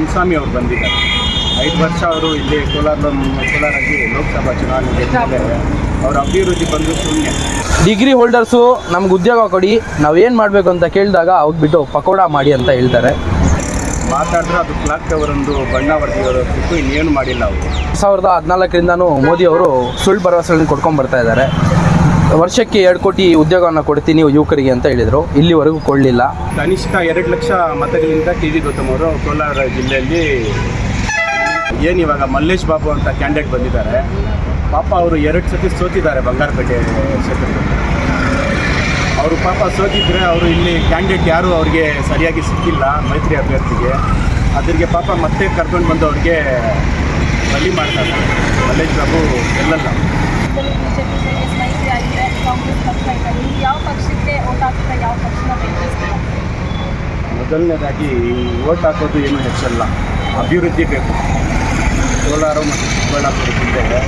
ಮುನ್ಸ್ವಾಮಿ ಅವರು ಬಂದಿದ್ದಾರೆ. ಐದು ವರ್ಷ ಅವರು ಇಲ್ಲಿ ಕೋಲಾರ ಕೋಲಾರಲ್ಲಿ ಲೋಕಸಭಾ ಚುನಾವಣೆ ಗೆದ್ದಿದ್ದಾರೆ. ಅವ್ರ ಅಭಿವೃದ್ಧಿ ಬಂದು ಶೂನ್ಯ. ಡಿಗ್ರಿ ಹೋಲ್ಡರ್ಸು ನಮ್ಗೆ ಉದ್ಯೋಗ ಕೊಡಿ ನಾವು ಏನು ಮಾಡಬೇಕು ಅಂತ ಕೇಳಿದಾಗ ಹೋಗ್ಬಿಟ್ಟು ಪಕೋಡ ಮಾಡಿ ಅಂತ ಹೇಳ್ತಾರೆ. ಮಾತಾಡಿದ್ರೆ ಅದು ಕ್ಲಾಕ್ ಅವರೊಂದು ಬಣ್ಣ ಹೊಡೆದಿರೋ ಬಿಟ್ಟು ಇನ್ನೇನು ಮಾಡಿಲ್ಲ ಅವರು. ಸಾವಿರದ ಹದಿನಾಲ್ಕರಿಂದನೂ ಮೋದಿ ಅವರು ಸುಳ್ಳು ಭರವಸೆಗಳನ್ನ ಕೊಡ್ಕೊಂಡು ಬರ್ತಾ ಇದ್ದಾರೆ. ವರ್ಷಕ್ಕೆ ಎರಡು ಕೋಟಿ ಉದ್ಯೋಗವನ್ನು ಕೊಡ್ತೀನಿ ಯುವಕರಿಗೆ ಅಂತ ಹೇಳಿದರು. ಇಲ್ಲಿವರೆಗೂ ಕೊಡಲಿಲ್ಲ. ಕನಿಷ್ಠ ಎರಡು ಲಕ್ಷ ಮತಗಳಿಂದ ಟಿ ವಿ ಗೌತಮ್ ಅವರು ಕೋಲಾರ ಜಿಲ್ಲೆಯಲ್ಲಿ ಏನು ಇವಾಗ ಮಲ್ಲೇಶ್ ಬಾಬು ಅಂತ ಕ್ಯಾಂಡಿಡೇಟ್ ಬಂದಿದ್ದಾರೆ. ಪಾಪ ಅವರು ಎರಡು ಸತಿ ಸೋತಿದ್ದಾರೆ ಬಂಗಾರಪೇಟೆ ಕ್ಷೇತ್ರದಲ್ಲಿ ಅವರು ಪಾಪ ಸೋತಿದ್ರೆ ಅವರು ಇಲ್ಲಿ ಕ್ಯಾಂಡಿಡೇಟ್ ಯಾರು ಅವ್ರಿಗೆ ಸರಿಯಾಗಿ ಸಿಕ್ಕಿಲ್ಲ ಮೈತ್ರಿ ಅಭ್ಯರ್ಥಿಗೆ. ಅದರಿಗೆ ಪಾಪ ಮತ್ತೆ ಕರ್ಕೊಂಡು ಬಂದು ಅವ್ರಿಗೆ ಬಲಿ ಮಾಡ್ತಾರೆ. ಮಲ್ಲೇಶ್ ಬಾಬು ಗೆಲ್ಲಲ್ಲ ಕಾಂಗ್ರೆಸ್ ಪಕ್ಷ ಇದೆ ಯಾವ ಪಕ್ಷಕ್ಕೆ ಓಟ್ ಹಾಕಿದ್ರೆ ಯಾವ ಪಕ್ಷನ ಮೊದಲನೇದಾಗಿ ಓಟ್ ಹಾಕೋದು ಏನು ಹೆಚ್ಚಲ್ಲ. ಅಭಿವೃದ್ಧಿ ಬೇಕು. ಕೋಲಾರ ಮತ್ತು ಚಿಕ್ಕಬಳ್ಳಾಪುರ ಜಿಲ್ಲೆಗೆ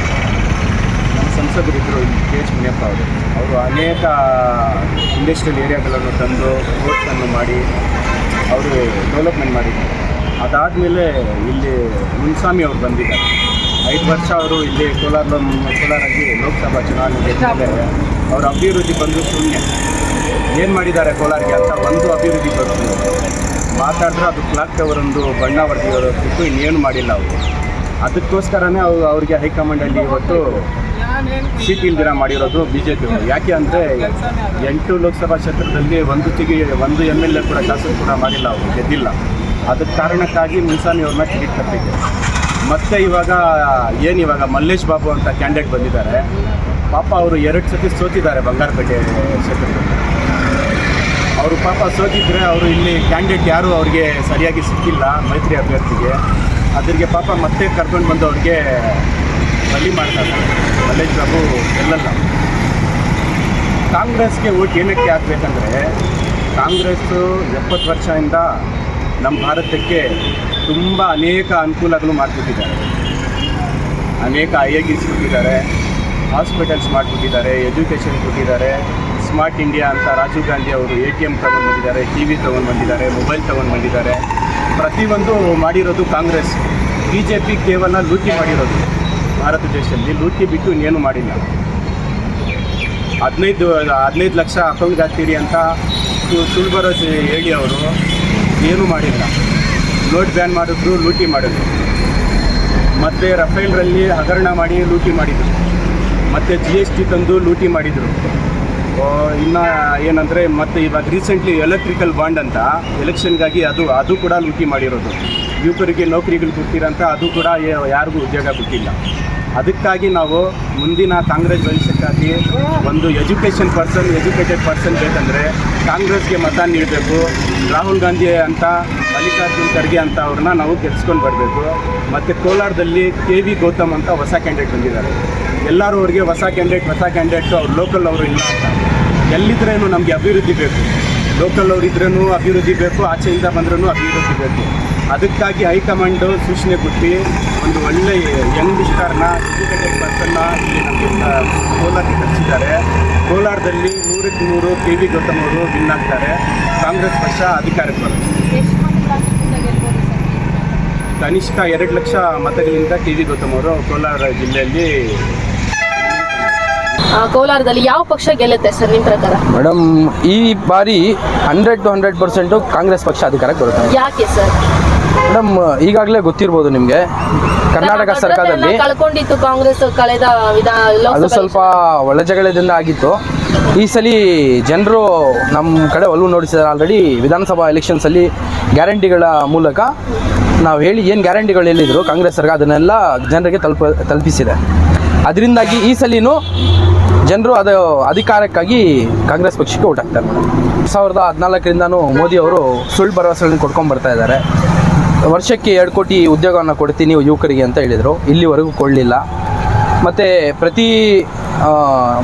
ನಮ್ಮ ಸಂಸದರಿದ್ದರು ಕೆ ಎಚ್ ಮುನಿಯಪ್ಪ ಅವರು. ಅವರು ಅನೇಕ ಇಂಡಸ್ಟ್ರಿಯಲ್ ಏರಿಯಾಗಳನ್ನು ತಂದು ರೋಡ್ಸನ್ನು ಮಾಡಿ ಅವರು ಡೆವಲಪ್ಮೆಂಟ್ ಮಾಡಿದ್ದಾರೆ. ಅದಾದಮೇಲೆ ಇಲ್ಲಿ ಮುನ್ಸ್ವಾಮಿ ಅವರು ಬಂದಿದ್ದಾರೆ. ಐದು ವರ್ಷ ಅವರು ಇಲ್ಲಿ ಕೋಲಾರ ಕೋಲಾರಲ್ಲಿ ಲೋಕಸಭಾ ಚುನಾವಣೆ. ಅವರ ಅಭಿವೃದ್ಧಿ ಬಂದು ಶೂನ್ಯ ಏನು ಮಾಡಿದ್ದಾರೆ ಕೋಲಾರಿಗೆ ಅಂತ ಬಂದು ಅಭಿವೃದ್ಧಿ ಬರ್ತದೆ ಮಾತಾಡಿದ್ರೆ ಅದು ಕ್ಲಾಕ್ ಅವರೊಂದು ಬಣ್ಣ ಹೊಡೆದಿರೋ ಬಿಟ್ಟು ಇನ್ನೇನು ಮಾಡಿಲ್ಲ ಅವರು. ಅದಕ್ಕೋಸ್ಕರನೇ ಅವ್ರು ಅವರಿಗೆ ಹೈಕಮಾಂಡಲ್ಲಿ ಇವತ್ತು ಸೀಟ್ ಇಲ್ದಿರ ಮಾಡಿರೋದು ಬಿ ಜೆ ಪಿ ಯಾಕೆ ಅಂದರೆ ಎಂಟು ಲೋಕಸಭಾ ಕ್ಷೇತ್ರದಲ್ಲಿ ಒಂದು ತಿಗಿ ಒಂದು ಎಂ ಎಲ್ ಎ ಕೂಡ ಶಾಸಕ ಕೂಡ ಮಾಡಿಲ್ಲ ಅವರು, ಗೆದ್ದಿಲ್ಲ. ಅದಕ್ಕೆ ಕಾರಣಕ್ಕಾಗಿ ಮುನ್ಸಾನಿ ಅವ್ರನ್ನ ಟಿಕೆಟ್ ಕಟ್ಟಿದ್ದೆ ಮತ್ತೆ ಇವಾಗ, ಏನು ಇವಾಗ ಮಲ್ಲೇಶ್ ಬಾಬು ಅಂತ ಕ್ಯಾಂಡಿಡೇಟ್ ಬಂದಿದ್ದಾರೆ. ಪಾಪ ಅವರು ಎರಡು ಸತಿ ಸೋತಿದ್ದಾರೆ ಬಂಗಾರಪೇಟೆ ಕ್ಷೇತ್ರದಲ್ಲಿ ಅವರು ಪಾಪ ಸೋತಿದ್ರೆ ಅವರು ಇಲ್ಲಿ ಕ್ಯಾಂಡಿಡೇಟ್ ಯಾರು ಅವ್ರಿಗೆ ಸರಿಯಾಗಿ ಸಿಕ್ಕಿಲ್ಲ ಮೈತ್ರಿ ಅಭ್ಯರ್ಥಿಗೆ. ಅದರಿಗೆ ಪಾಪ ಮತ್ತೆ ಕರ್ಕೊಂಡು ಬಂದು ಅವ್ರಿಗೆ ಬಲಿ ಮಾಡ್ತಾರೆ. ಮಲ್ಲೇಶ್ ಬಾಬು ಗೆಲ್ಲಲ್ಲ ಕಾಂಗ್ರೆಸ್ಗೆ ಓಟ್ ಏನಕ್ಕೆ ಆಗಬೇಕಂದ್ರೆ, ಕಾಂಗ್ರೆಸ್ಸು ಎಪ್ಪತ್ತು ವರ್ಷದಿಂದ ನಮ್ಮ ಭಾರತಕ್ಕೆ ತುಂಬ ಅನೇಕ ಅನುಕೂಲಗಳು ಮಾಡಿಕೊಟ್ಟಿದ್ದಾರೆ. ಅನೇಕ ಐ ಎ ಹಾಸ್ಪಿಟಲ್ಸ್ ಮಾಡಿಬಿಟ್ಟಿದ್ದಾರೆ ಎಜುಕೇಷನ್ ಕೊಟ್ಟಿದ್ದಾರೆ ಸ್ಮಾರ್ಟ್ ಇಂಡಿಯಾ ಅಂತ ರಾಜೀವ್ ಗಾಂಧಿ ಅವರು ಎ ಟಿ ಎಂ ತೊಗೊಂಡು ಬಂದಿದ್ದಾರೆ ಟಿ ವಿ ತೊಗೊಂಡು ಬಂದಿದ್ದಾರೆ ಮೊಬೈಲ್ ತೊಗೊಂಡು ಬಂದಿದ್ದಾರೆ. ಪ್ರತಿಯೊಂದು ಮಾಡಿರೋದು ಕಾಂಗ್ರೆಸ್. ಬಿ ಜೆ ಪಿ ಕೇವಲ ಲೂಟಿ ಮಾಡಿರೋದು. ಭಾರತ ದೇಶದಲ್ಲಿ ಲೂಟಿ ಬಿಟ್ಟು ಇನ್ನೇನು ಮಾಡಿಲ್ಲ. ಹದಿನೈದು ಹದಿನೈದು ಲಕ್ಷ ಅಕೌಂಟ್ಗೆ ಹಾಕ್ತೀರಿ ಅಂತ ಸು- ಸುಳ್ಳು ಭರವಸೆ ಹೇಳಿ ಅವರು, ಏನೂ ಮಾಡಿಲ್ಲ. ನೋಟ್ ಬ್ಯಾನ್ ಮಾಡಿದ್ರು, ಲೂಟಿ ಮಾಡಿದ್ರು. ಮತ್ತು ರಫೇಲ್ರಲ್ಲಿ ಹಗರಣ ಮಾಡಿ ಲೂಟಿ ಮಾಡಿದರು. ಮತ್ತು ಜಿ ಎಸ್ ಟಿ ತಂದು ಲೂಟಿ ಮಾಡಿದರು. ಇನ್ನು ಏನಂದರೆ ಮತ್ತು ಇವಾಗ ರೀಸೆಂಟ್ಲಿ ಎಲೆಕ್ಟ್ರಿಕಲ್ ಬಾಂಡ್ ಅಂತ ಎಲೆಕ್ಷನ್ಗಾಗಿ ಅದು ಅದು ಕೂಡ ಲೂಟಿ ಮಾಡಿರೋದು. ಯುವಕರಿಗೆ ನೌಕರಿಗಳು ಕೊಟ್ಟಿರೋಂಥ ಅದು ಕೂಡ ಯಾರಿಗೂ ಉದ್ಯೋಗ ಕೊಟ್ಟಿಲ್ಲ. ಅದಕ್ಕಾಗಿ ನಾವು ಮುಂದಿನ ಕಾಂಗ್ರೆಸ್ ಭವಿಷ್ಯಕ್ಕಾಗಿ ಒಂದು ಎಜುಕೇಷನ್ ಪರ್ಸನ್ ಎಜುಕೇಟೆಡ್ ಪರ್ಸನ್ ಬೇಕಂದರೆ ಕಾಂಗ್ರೆಸ್ಗೆ ಮತ ನೀಡಬೇಕು, ರಾಹುಲ್ ಗಾಂಧಿ ಅಂತ, ಮಲ್ಲಿಕಾರ್ಜುನ್ ಖರ್ಗೆ ಅಂತ ಅವ್ರನ್ನ ನಾವು ಗೆಲ್ಸ್ಕೊಂಡು ಬರಬೇಕು. ಮತ್ತು ಕೋಲಾರದಲ್ಲಿ ಕೆ ವಿ ಗೌತಮ್ ಅಂತ ಹೊಸ ಕ್ಯಾಂಡಿಡೇಟ್ ಬಂದಿದ್ದಾರೆ. ಎಲ್ಲರೂ ಅವ್ರಿಗೆ ಹೊಸ ಕ್ಯಾಂಡಿಡೇಟ್ ಹೊಸ ಕ್ಯಾಂಡಿಡೇಟು ಅವ್ರು ಲೋಕಲ್ ಅವರು ಇಲ್ಲ ಅಂತ. ಎಲ್ಲಿದ್ರೇನು ನಮಗೆ ಅಭಿವೃದ್ಧಿ ಬೇಕು. ಲೋಕಲ್ ಅವರಿದ್ರೂ ಅಭಿವೃದ್ಧಿ ಬೇಕು ಆಚೆಯಿಂದ ಬಂದ್ರೂ ಅಭಿವೃದ್ಧಿ ಬೇಕು. ಅದಕ್ಕಾಗಿ ಹೈಕಮಾಂಡು ಸೂಚನೆ ಕೊಟ್ಟು ಒಂದು ಒಳ್ಳೆ ಯಂಗ್ ಸ್ಟಾರ್ನ ಎಜುಕೇಟೆಡ್ ಪರ್ಸನ್ನ ಇಲ್ಲಿ ನಮಗೆ ಕೋಲಾರಕ್ಕೆ ಕಳಿಸಿದ್ದಾರೆ. ಕೋಲಾರದಲ್ಲಿ ನೂರಕ್ಕೆ ನೂರು ಕೆ ವಿ ಗೌತಮ್ ಅವರು ವಿನ್ ಆಗ್ತಾರೆ. ಕಾಂಗ್ರೆಸ್ ಪಕ್ಷ ಅಧಿಕಾರಕ್ಕೆ ಬರುತ್ತೆ. ಕನಿಷ್ಠ ಎರಡು ಲಕ್ಷ ಮತಗಳಿಂದ ಕೆ ವಿ ಗೌತಮ್ ಅವರು ಕೋಲಾರ ಜಿಲ್ಲೆಯಲ್ಲಿ ಕೋಲಾರದಲ್ಲಿ ಯಾವ ಪಕ್ಷ ಗೆಲ್ಲುತ್ತೆ ಸರ್ ನಿಮ್ಮ ಪ್ರಕಾರ? ಮೇಡಮ್ ಈ ಬಾರಿ hundred to hundred percent Congress ಪಕ್ಷ ಅಧಿಕಾರಕ್ಕೆ ಬರುತ್ತೆ. ಯಾಕೆ ಸರ್? ಮೇಡಮ್ ಈಗಾಗಲೇ ಗೊತ್ತಿರ್ಬೋದು ನಿಮಗೆ ಕರ್ನಾಟಕ ಸರ್ಕಾರದಲ್ಲಿ ಕಳ್ಕೊಂಡಿತ್ತು ಕಾಂಗ್ರೆಸ್ ಕಳೆದ ವಿಧಾನ ಅದು ಸ್ವಲ್ಪ ಒಳಜಗಳದಿಂದ ಆಗಿತ್ತು. ಈ ಸಲ ಜನರು ನಮ್ಮ ಕಡೆ ಒಲವು ನೋಡಿಸಿದ್ದಾರೆ ಆಲ್ರೆಡಿ ವಿಧಾನಸಭಾ ಎಲೆಕ್ಷನ್ಸಲ್ಲಿ ಗ್ಯಾರಂಟಿಗಳ ಮೂಲಕ ನಾವು ಹೇಳಿ ಏನು ಗ್ಯಾರಂಟಿಗಳು ಹೇಳಿದ್ರು ಕಾಂಗ್ರೆಸ್ ಸರ್ಕಾರ ಅದನ್ನೆಲ್ಲ ಜನರಿಗೆ ತಲುಪ, ತಲುಪಿಸಿದೆ. ಅದರಿಂದಾಗಿ ಈ ಸಲಿನೂ ಜನರು ಅದು ಅಧಿಕಾರಕ್ಕಾಗಿ ಕಾಂಗ್ರೆಸ್ ಪಕ್ಷಕ್ಕೆ ಓಟ್ ಹಾಕ್ತಾರೆ. ಸಾವಿರದ ಮೋದಿ ಅವರು ಸುಳ್ಳು ಭರವಸೆಗಳನ್ನು ಕೊಡ್ಕೊಂಡು ಬರ್ತಾ ಇದ್ದಾರೆ. ವರ್ಷಕ್ಕೆ ಎರಡು ಕೋಟಿ ಉದ್ಯೋಗವನ್ನು ಕೊಡ್ತೀನಿ ಯುವಕರಿಗೆ ಅಂತ ಹೇಳಿದರು. ಇಲ್ಲಿವರೆಗೂ ಕೊಡಲಿಲ್ಲ. ಮತ್ತು ಪ್ರತಿ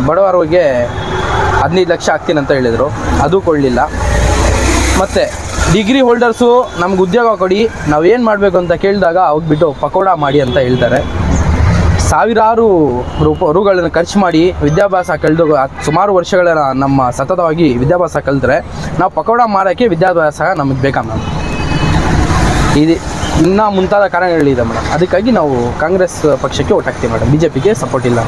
ಬಡವರಿಗೆ ಹದಿನೈದು ಲಕ್ಷ ಹಾಕ್ತೀನಿ ಅಂತ ಹೇಳಿದರು. ಅದು ಕೊಡಲಿಲ್ಲ ಮತ್ತು ಡಿಗ್ರಿ ಹೋಲ್ಡರ್ಸು ನಮ್ಗೆ ಉದ್ಯೋಗ ಕೊಡಿ, ನಾವು ಏನು ಮಾಡಬೇಕು ಅಂತ ಕೇಳಿದಾಗ ಹೋಗ್ಬಿಟ್ಟು ಪಕೋಡ ಮಾಡಿ ಅಂತ ಹೇಳ್ತಾರೆ. ಸಾವಿರಾರು ರೂಪ, ರೂಗಳನ್ನು ಖರ್ಚು ಮಾಡಿ ವಿದ್ಯಾಭ್ಯಾಸ ಕಳೆದು ಸುಮಾರು ವರ್ಷಗಳ ನಮ್ಮ ಸತತವಾಗಿ ವಿದ್ಯಾಭ್ಯಾಸ ಕಲಿತ್ರೆ ನಾವು ಪಕೋಡ ಮಾಡೋಕ್ಕೆ ವಿದ್ಯಾಭ್ಯಾಸ ನಮಗೆ ಬೇಕಾ ಮ್ಯಾಮ್? ಇದು ಇನ್ನೂ ಮುಂತಾದ ಕಾರಣಗಳಿದೆ ಮೇಡಮ್. ಅದಕ್ಕಾಗಿ ನಾವು ಕಾಂಗ್ರೆಸ್ ಪಕ್ಷಕ್ಕೆ ಓಟ್ ಹಾಕ್ತೀವಿ ಮೇಡಮ್. ಬಿ ಜೆ ಪಿಗೆ ಸಪೋರ್ಟ್ ಇಲ್ಲ.